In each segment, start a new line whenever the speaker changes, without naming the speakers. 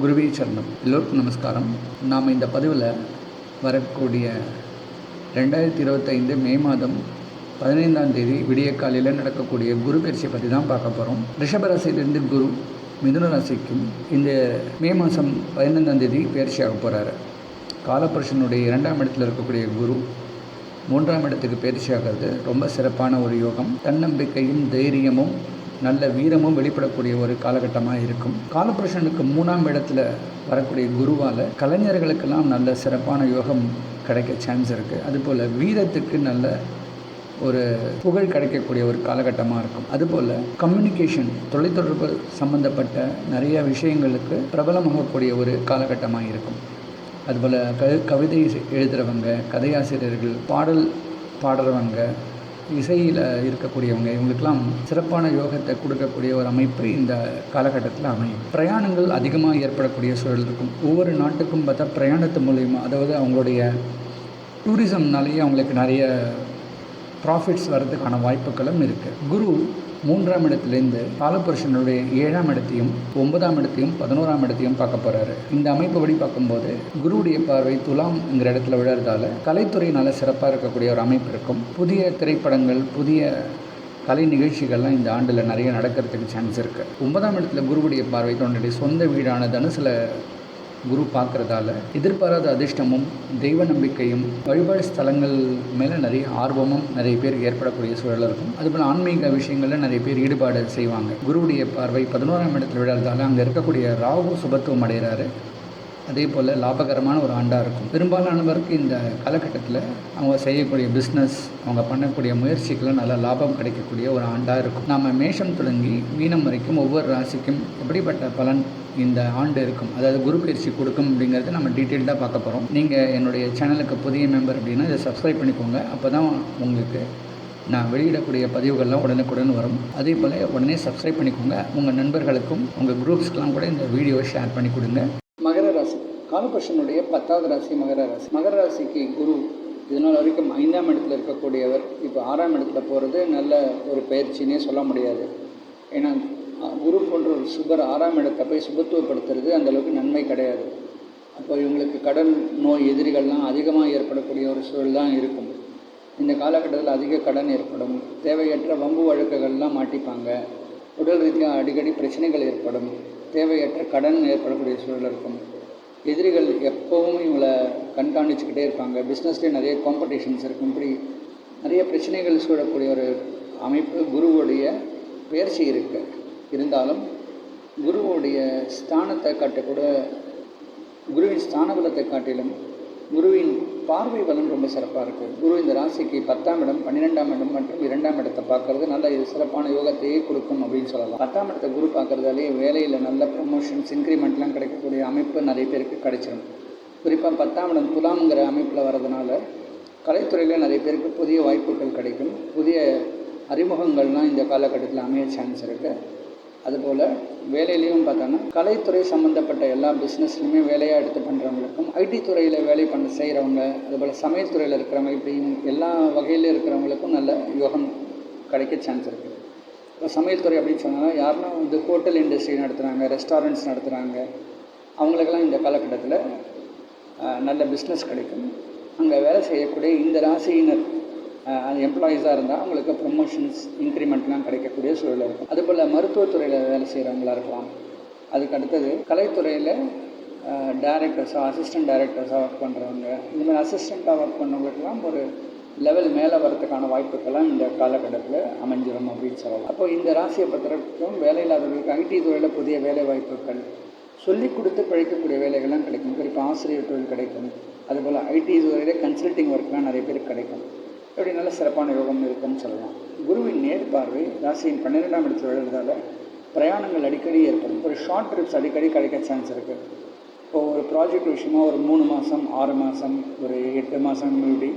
குருவி சரணம். எல்லோருக்கும் நமஸ்காரம். நாம் இந்த பதிவில் வரக்கூடிய ரெண்டாயிரத்தி இருபத்தைந்து மே மாதம் பதினைந்தாம் தேதி விடிய காலையில் நடக்கக்கூடிய குரு பயிற்சியை பற்றி தான் பார்க்க போகிறோம் ரிஷபராசியிலிருந்து குரு மிதுன ராசிக்கும் இந்த மே மாதம் பதினைந்தாம் தேதி பயிற்சியாக போகிறாரு காலபுருஷனுடைய இரண்டாம் இடத்தில் இருக்கக்கூடிய குரு மூன்றாம் இடத்துக்கு பயிற்சியாகிறது. ரொம்ப சிறப்பான ஒரு யோகம். தன்னம்பிக்கையும் தைரியமும் நல்ல வீரமும் வெளிப்படக்கூடிய ஒரு காலகட்டமாக இருக்கும். காலபுருஷனுக்கு மூணாம் இடத்துல வரக்கூடிய குருவால் கலைஞர்களுக்கெல்லாம் நல்ல சிறப்பான யோகம் கிடைக்க சான்ஸ் இருக்குது அதுபோல் வீரத்துக்கு நல்ல ஒரு புகழ் கிடைக்கக்கூடிய ஒரு காலகட்டமாக இருக்கும். அதுபோல் கம்யூனிகேஷன் தொலைத்தொடர்பு சம்பந்தப்பட்ட நிறைய விஷயங்களுக்கு பிரபலமாகக்கூடிய ஒரு காலகட்டமாக இருக்கும். அதுபோல் க கவிதை எழுதுகிறவங்க கதையாசிரியர்கள் பாடல் பாடுறவங்க இசையில் இருக்கக்கூடியவங்க இவங்களுக்கெல்லாம் சிறப்பான யோகத்தை கொடுக்கக்கூடிய ஒரு அமைப்பு இந்த காலகட்டத்தில் அமையும். பிரயாணங்கள் அதிகமாக ஏற்படக்கூடிய சூழல் இருக்கும். ஒவ்வொரு நாட்டுக்கும் பார்த்தா பிரயாணத்து மூலயமா அதாவது அவங்களுடைய டூரிசம்னாலேயே அவங்களுக்கு நிறைய ப்ராஃபிட்ஸ் வர்றதுக்கான வாய்ப்புகளும் இருக்குது குரு மூன்றாம் இடத்துலேருந்து காலபுருஷனுடைய ஏழாம் இடத்தையும் ஒன்பதாம் இடத்தையும் பதினோராம் இடத்தையும் பார்க்க போகிறாரு இந்த அமைப்பு படி பார்க்கும்போது குருவுடைய பார்வை துலாம்ங்கிற இடத்துல விழுறதால கலைத்துறையினால் சிறப்பாக இருக்கக்கூடிய ஒரு அமைப்பு இருக்கும். புதிய திரைப்படங்கள் புதிய கலை நிகழ்ச்சிகள்லாம் இந்த ஆண்டில் நிறைய நடக்கிறதுக்கு சான்ஸ் இருக்குது ஒன்பதாம் இடத்துல குருவுடைய பார்வை தன்னுடைய சொந்த வீடான தனுசில் குரு பார்க்குறதால எதிர்பாராத அதிர்ஷ்டமும் தெய்வ நம்பிக்கையும் வழிபாடு ஸ்தலங்கள் மேலே நிறைய ஆர்வமும் நிறைய பேர் ஏற்படக்கூடிய சூழல் இருக்கும். அதுபோல் ஆன்மீக விஷயங்களில் நிறைய பேர் ஈடுபாடு செய்வாங்க. குருவுடைய பார்வை பதினோராம் இடத்துல விடுறதால அங்கே இருக்கக்கூடிய ராகு சுபத்துவம் அடைகிறாரு. அதே போல் லாபகரமான ஒரு ஆண்டாக இருக்கும். பெரும்பாலானவருக்கு இந்த காலகட்டத்தில் அவங்க செய்யக்கூடிய பிஸ்னஸ் அவங்க பண்ணக்கூடிய முயற்சிகளும் நல்ல லாபம் கிடைக்கக்கூடிய ஒரு ஆண்டாக இருக்கும். நாம் மேஷம் தொடங்கி மீனம் வரைக்கும் ஒவ்வொரு ராசிக்கும் எப்படிப்பட்ட பலன் இந்த ஆண்டு இருக்கும். அதாவது குரு பயிற்சி கொடுக்கும் அப்படிங்கிறத நம்ம டீட்டெயில்டாக பார்க்க போகிறோம் நீங்கள் என்னுடைய சேனலுக்கு புதிய மெம்பர் அப்படின்னா இதை சப்ஸ்கிரைப் பண்ணிக்கோங்க. அப்போ தான் உங்களுக்கு நான் வெளியிடக்கூடிய பதிவுகள்லாம் உடனுக்குடன் வரும். அதே போல் உடனே சப்ஸ்கிரைப் பண்ணிக்கோங்க. உங்கள் நண்பர்களுக்கும் உங்கள் குரூப்ஸ்க்கெலாம் கூட இந்த வீடியோவை ஷேர் பண்ணி கொடுங்க. மகர ராசி. காலபுருஷனுடைய பத்தாவது ராசி மகர ராசி. மகர ராசிக்கு குரு இதனால் வரைக்கும் ஐந்தாம் இடத்துல இருக்கக்கூடியவர் இப்போ ஆறாம் இடத்துல போகிறது நல்ல ஒரு பயிற்சின்னே சொல்ல முடியாது. ஏன்னா குரு சுகர் ஆறாம் இடத்தை போய் சுபத்துவப்படுத்துறது அந்தளவுக்கு நன்மை கிடையாது. அப்போ இவங்களுக்கு கடன் நோய் எதிரிகள்லாம் அதிகமாக ஏற்படக்கூடிய ஒரு சூழல் தான் இருக்கும். இந்த காலகட்டத்தில் அதிக கடன் ஏற்படும். தேவையற்ற வம்பு வழக்குகள்லாம் மாட்டிப்பாங்க. உடல் ரீதியாக அடிக்கடி பிரச்சனைகள் ஏற்படும். தேவையற்ற கடன் ஏற்படக்கூடிய சூழல் இருக்கும். எதிரிகள் எப்போவும் இவங்களை கண்காணிச்சுக்கிட்டே இருப்பாங்க. பிஸ்னஸ்லேயே நிறைய காம்படிஷன்ஸ் இருக்கும். இப்படி நிறைய பிரச்சனைகள் சூழக்கூடிய ஒரு அமைப்பு குருவுடைய பயிற்சி இருக்குது இருந்தாலும் குருவுடைய ஸ்தானத்தை காட்டக்கூட குருவின் ஸ்தான பலத்தை காட்டிலும் குருவின் பார்வை பலன் ரொம்ப சிறப்பாக இருக்குது குரு இந்த ராசிக்கு பத்தாம் இடம் பன்னிரெண்டாம் இடம் மற்றும் இரண்டாம் இடத்தை பார்க்கறது நல்ல இது சிறப்பான யோகத்தையே கொடுக்கும் அப்படின்னு சொல்லலாம். பத்தாம் இடத்தை குரு பார்க்குறதாலே வேலையில் நல்ல ப்ரமோஷன்ஸ் இன்க்ரிமெண்ட்லாம் கிடைக்கக்கூடிய அமைப்பு நிறைய பேருக்கு கிடைச்சிடும் குறிப்பாக பத்தாம் இடம் துலாம்ங்கிற அமைப்பில் வர்றதுனால கலைத்துறையில் நிறைய பேருக்கு புதிய வாய்ப்புகள் கிடைக்கும். புதிய அறிமுகங்கள்லாம் இந்த காலகட்டத்தில் அமைய சான்ஸ் இருக்குது அதுபோல் வேலையிலையும் பார்த்தோன்னா கலைத்துறை சம்மந்தப்பட்ட எல்லா பிஸ்னஸ்லையுமே வேலையாக எடுத்து பண்ணுறவங்களுக்கும் ஐடி துறையில் வேலை பண்ண செய்கிறவங்க அதுபோல் சமையல் துறையில் இருக்கிறவங்க இப்படி எல்லா வகையில் இருக்கிறவங்களுக்கும் நல்ல யோகம் கிடைக்க சான்ஸ் இருக்குது இப்போ சமையல் துறை அப்படின்னு சொன்னால் யாருன்னா வந்து ஹோட்டல் இண்டஸ்ட்ரி நடத்துகிறாங்க ரெஸ்டாரண்ட்ஸ் நடத்துகிறாங்க அவங்களுக்கெல்லாம் இந்த காலகட்டத்தில் நல்ல பிஸ்னஸ் கிடைக்கும். அங்கே வேலை செய்யக்கூடிய இந்த ராசியினர் எம்ப்ளாயீஸாக இருந்தால் அவங்களுக்கு ப்ரொமோஷன்ஸ் இன்க்ரிமெண்ட்லாம் கிடைக்கக்கூடிய சூழல் இருக்கும். அதுபோல் மருத்துவத்துறையில் வேலை செய்கிறவங்களா இருக்கலாம். அதுக்கு அடுத்தது கலைத்துறையில் டேரக்டர்ஸாக அசிஸ்டன்ட் டேரக்டர்ஸாக ஒர்க் பண்ணுறவங்க இந்த மாதிரி அசிஸ்டண்ட்டாக ஒர்க் பண்ணவங்களுக்கெல்லாம் ஒரு லெவல் மேலே வரதுக்கான வாய்ப்புக்கெல்லாம் இந்த காலகட்டத்தில் அமைஞ்சிடும் அப்படின்னு சொல்லலாம். அப்போ இந்த ராசியை பொறுத்தவரைக்கும் வேலையில்லாதவர்களுக்கு ஐடி துறையில் புதிய வேலை வாய்ப்புகள் சொல்லிக் கொடுத்து பிழைக்கக்கூடிய வேலைகள்லாம் கிடைக்கும். குறிப்பாக ஆசிரியர் தொழில் கிடைக்கும். அதுபோல் ஐடி துறையில் கன்சல்ட்டிங் ஒர்க்லாம் நிறைய பேருக்கு கிடைக்கும். இப்படி நல்ல சிறப்பான யோகம் இருக்கும்னு சொல்லலாம். குருவின் நேர் பார்வை ராசியின் பன்னிரெண்டாம் இடத்தில் விழுறதால பிரயாணங்கள் அடிக்கடி ஏற்படும். ஒரு ஷார்ட் ட்ரிப்ஸ் அடிக்கடி கிடைக்க சான்ஸ் இருக்குது இப்போ ஒரு ப்ராஜெக்ட் விஷயமா ஒரு மூணு மாதம் ஆறு மாதம் ஒரு எட்டு மாதம் இப்படி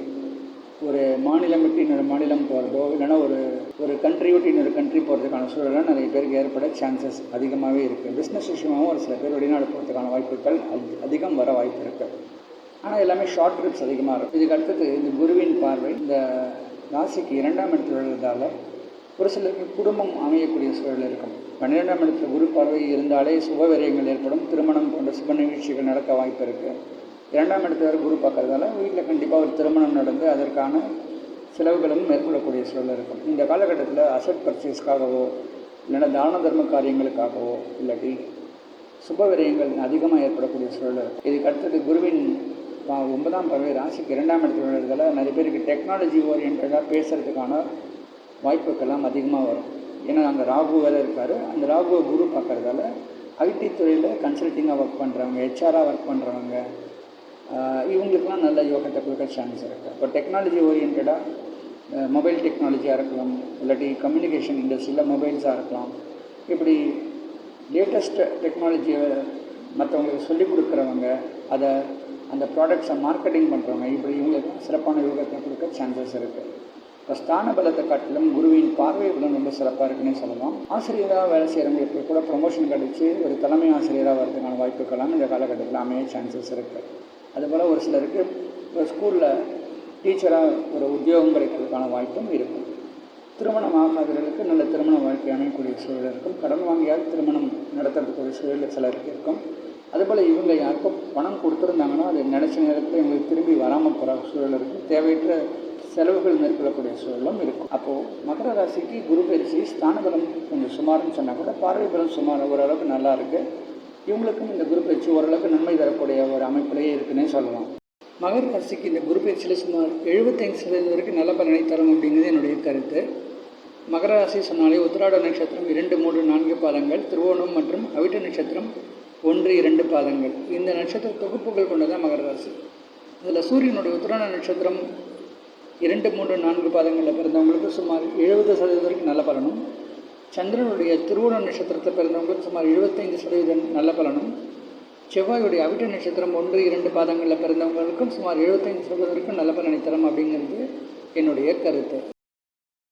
ஒரு மாநிலம் விட்டு இன்னொரு மாநிலம் போகிறதோ இல்லைனா ஒரு ஒரு கண்ட்ரி விட்டு இன்னொரு கண்ட்ரி போகிறதுக்கான சூழலாம் நிறைய பேருக்கு ஏற்பட சான்சஸ் அதிகமாகவே இருக்குது பிஸ்னஸ் விஷயமாகவும் ஒரு சில பேர் வெளிநாடு போகிறதுக்கான வாய்ப்புகள் அதிகம் வர வாய்ப்பு இருக்குது ஆனால் எல்லாமே ஷார்ட் ட்ரிப்ஸ் அதிகமாக இருக்கும். இதுக்கு அடுத்தது இந்த குருவின் பார்வை இந்த ராசிக்கு இரண்டாம் இடத்தில் விழுறதால ஒரு சிலருக்கு குடும்பம் அமையக்கூடிய சூழல் இருக்கும். பன்னிரெண்டாம் இடத்துல குரு பார்வை இருந்தாலே சுப விரயங்கள் ஏற்படும். திருமணம் போன்ற சுப நிகழ்ச்சிகள் நடக்க வாய்ப்பு இருக்குது இரண்டாம் இடத்துல வேறு குரு பார்க்கறதால வீட்டில் கண்டிப்பாக ஒரு திருமணம் நடந்து அதற்கான செலவுகளும் மேற்கொள்ளக்கூடிய சூழல் இருக்கும். இந்த காலகட்டத்தில் அசட் பர்ச்சேஸ்க்காகவோ இல்லைன்னா தான தர்ம காரியங்களுக்காகவோ இல்லாட்டி சுப விரயங்கள் அதிகமாக ஏற்படக்கூடிய சூழல் இருக்கும். இதுக்கு அடுத்தது குருவின் ஒன்பதாம் பறவை ராசிக்கு இரண்டாம் இடத்துல விழுறதால நிறைய பேருக்கு டெக்னாலஜி ஓரியன்டாக பேசுகிறதுக்கான வாய்ப்புக்கெல்லாம் அதிகமாக வரும். ஏன்னா அங்கே ராகு வேறு இருக்கார். அந்த ராகுவை குரு பார்க்குறதால ஐடி துறையில் கன்சல்ட்டிங்காக ஒர்க் பண்ணுறவங்க ஹெச்ஆராக ஒர்க் பண்ணுறவங்க இவங்களுக்குலாம் நல்ல யோகத்தை கொடுக்க சான்ஸ் இருக்குது இப்போ டெக்னாலஜி ஓரியன்டாக மொபைல் டெக்னாலஜியாக இருக்கலாம். இல்லாட்டி கம்யூனிகேஷன் இண்டஸ்ட்ரியில் மொபைல்ஸாக இருக்கலாம். இப்படி லேட்டஸ்ட் டெக்னாலஜியை மற்றவங்களுக்கு சொல்லிக் கொடுக்குறவங்க அதை அந்த ப்ராடக்ட்ஸை மார்க்கெட்டிங் பண்ணுறவங்க இப்படி இவங்களுக்கு சிறப்பான யோகத்தை கொடுக்க சான்சஸ் இருக்குது இப்போ ஸ்தான பலத்தை காட்டிலும் குருவின் பார்வை பலம் ரொம்ப சிறப்பாக இருக்குன்னு சொல்லலாம். ஆசிரியராக வேலை செய்கிறவங்களுக்கு கூட ப்ரொமோஷன் கிடைச்சி ஒரு தலைமை ஆசிரியராக வரதுக்கான வாய்ப்புக்கெல்லாம் இந்த காலகட்டத்தில் அமைய சான்சஸ் இருக்குது அதுபோல் ஒரு சிலருக்கு ஒரு ஸ்கூலில் டீச்சராக ஒரு உத்தியோகம் கிடைக்கிறதுக்கான வாய்ப்பும் இருக்கும். திருமணம் ஆகாதவர்களுக்கு நல்ல திருமண வாழ்க்கை அமையக்கூடிய சூழல் இருக்கும். கடன் வாங்கியால் திருமணம் நடத்துறதுக்கு ஒரு சூழல் சிலருக்கு இருக்கும். அதுபோல் இவங்க யாருக்கும் பணம் கொடுத்துருந்தாங்கன்னா அது நினச்ச நேரத்தில் இவங்களுக்கு திரும்பி வராமல் போகிற சூழல் இருக்குது தேவையற்ற செலவுகள் மேற்கொள்ளக்கூடிய சூழலும் இருக்கும். அப்போது மகர ராசிக்கு குரு பயிற்சி ஸ்தான பலம் கொஞ்சம் சுமார்னு சொன்னால் கூட பார்வை பலம் சுமார் ஓரளவுக்கு நல்லா இருக்குது இவங்களுக்கும் இந்த குரு பயிற்சி ஓரளவுக்கு நன்மை தரக்கூடிய ஒரு அமைப்பிலேயே இருக்குன்னே சொல்லலாம். மகர ராசிக்கு இந்த குரு பயிற்சியில் சுமார் எழுபத்தைந்து சதவீதம் வரைக்கும் நல்ல பலனை தரும் அப்படிங்கிறது என்னுடைய கருத்து. மகர ராசி சொன்னாலே உத்திராட நட்சத்திரம் இரண்டு மூன்று நான்கு பாதங்கள் திருவோணம் மற்றும் அவிட்ட நட்சத்திரம் ஒன்று இரண்டு பாதங்கள். இந்த நட்சத்திர தொகுப்புகள் கொண்டதான் மகர ராசி இதில் சூரியனுடைய உத்திராட நட்சத்திரம் இரண்டு மூன்று நான்கு பாதங்களில் பிறந்தவங்களுக்கு சுமார் எழுபது சதவீதம் வரைக்கும் நல்ல பலனும் சந்திரனுடைய திருவோண நட்சத்திரத்தை பிறந்தவங்களுக்கு சுமார் எழுபத்தைந்து சதவீதம் நல்ல பலனும் செவ்வாயுடைய அவிட்ட நட்சத்திரம் ஒன்று இரண்டு பாதங்களில் பிறந்தவங்களுக்கும் சுமார் எழுபத்தைந்து சதவீதம் வரைக்கும் நல்ல பலனை தரும் அப்படிங்கிறது என்னுடைய கருத்து.